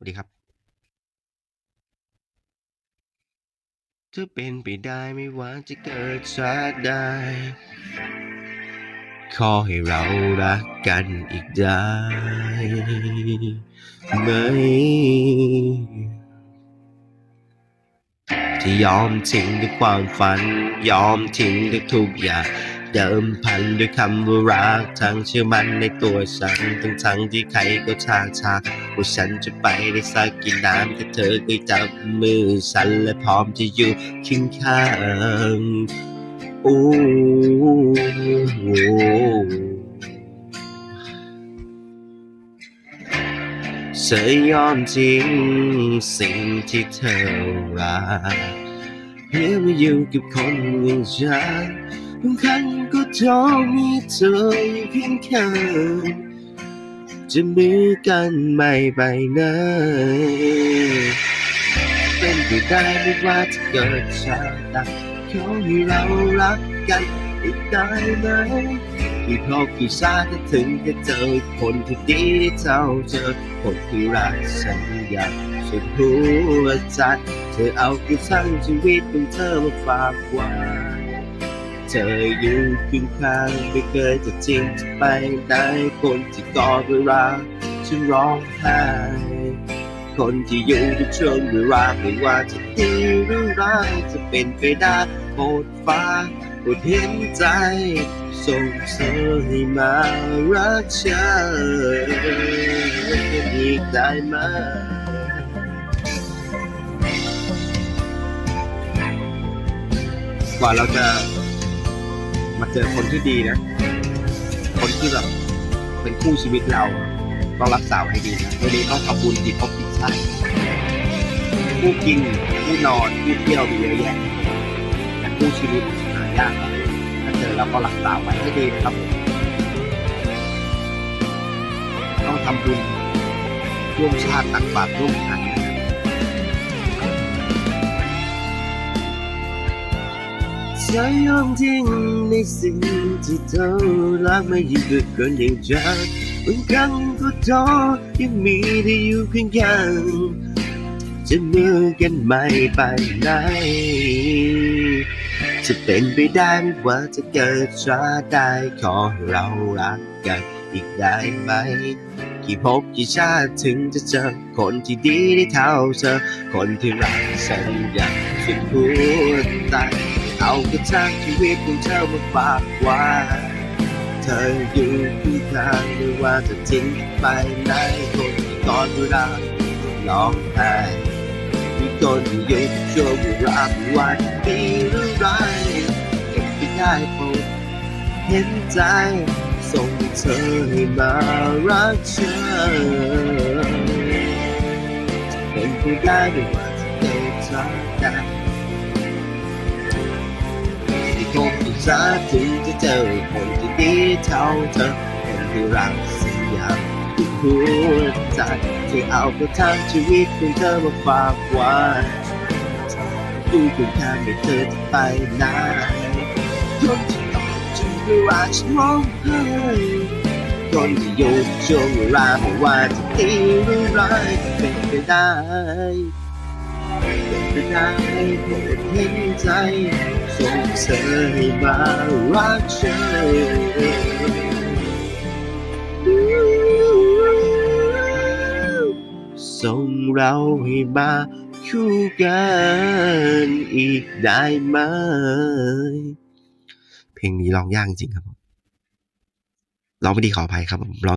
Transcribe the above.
สวัสดีครับ จะเป็นไปได้ไม่ว่าจะเกิดชาติใดขอให้เรารักกันอีกได้ไหมที่ยอมทิ้งด้วยความฝัน ยอมทิ้งด้วยทุกอย่าง เดิมพันด้วยคำว่ารักทั้งเชื่อมันในตัวฉัน ทั้งทั้งที่ใครก็ชาชาว่าฉันจะไปได้สักกี่น้ำแต่เธอก็จับมือฉันและพร้อมจะอยู่เคียงข้างโอ้โหเธอยอมทิ้งสิ่งที่เธอรักเพื่อมาอยู่กับคนอย่างฉัน ครั้งก็ท้อมีเธออยู่เพียงข้างจะมือกันไม่ไปไหนเป็นไปได้ไม่ว่าจะเกิดชาติใดขอให้เรารักกันอีกได้ไหมกี่พบกี่ชาติถึงจะเจอคนที่ดีเท่าเธอคนที่รักฉันอยางสุดหัวใจเธอเอาคือทั้งชีวิตของเธอมาฝากไว้ เธออยู่เคียงข้างไม่เคยจะทิ้งจะไปไหนคนที่กอดเวลาฉันร้องไห้คนที่อยู่ทุกช่วงเวลาไม่ว่าจะดีหรือร้ายจะเป็นไปได้โปรดฟ้าโปรดเห็นใจ ส่งเธอให้มารักฉันอีกได้ไหมกว่าเราจะ มาเจอคนที่ดีนะ คนที่แบบเป็นคู่ชีวิตเราต้องรักษาวให้ดีนะวันนี้ต้องทำบุญดีพบผิดชาติคู่กินคู่นอนคู่เที่ยวมีเยอะแยะแต่คู่ชีวิตหายากถ้าเจอเราก็รักษาไว้ให้ดีนะครับต้องทำบุญร่วมชาติตักบาตรร่วมกัน นะครับเธอยอมทิ้งในสิ่งที่เธอรักไม่ยิ่งด้วยคนอย่างฉันบางครั้งก็ท้อยังมีได้อยู่เพียงข้างจะมือกันไม่ไปไหน จะเป็นไปได้ไม่ว่าจะเกิดชาติใดขอเรารักกันอีกได้ไหม กี่ภพกี่ชาติถึงจะเจอคนที่ดีได้เท่าเธอ คนที่รักฉันอย่างสุดหัวใจ เอากระทั่งชีวิตของเธอมาฝากไว้เธออยู่ที่ทางไม่ว่าจะทิ้งไปไหนคนที่กอดเวลาร้องไห้มีคนอยู่ทุกช่วงเวลาไว่าจะดีหรือไรเก็บไปได้โปรดเห็นใจส่งเธอให้มารักฉันเป็นไปได้ไม่ว่าจะเกิดจากใด คบที่สาถึงจะเจอคนที่ดีเท่าเธอคนที่รักสัญญาทุกหัวใจที่เอาไปทางชีวิตของเธอมาฝากไว้ดูคุณค่าไม่เธอจะไปไหนคนที่ตอบจึงไม่ว่าฉันร้องไห้คนที่อยู่ช่วงเวลาไม่ว่าจะดีหรือร้ายเป็นไปได้ เป็นได้โปรดเห็นใจส่งเธอให้มารักฉันส่งเราให้มาคู่กันอีกได้ไหม เพลงนี้ร้องยากจริงครับผมร้องไม่ดีขออภัยครับผมร้อง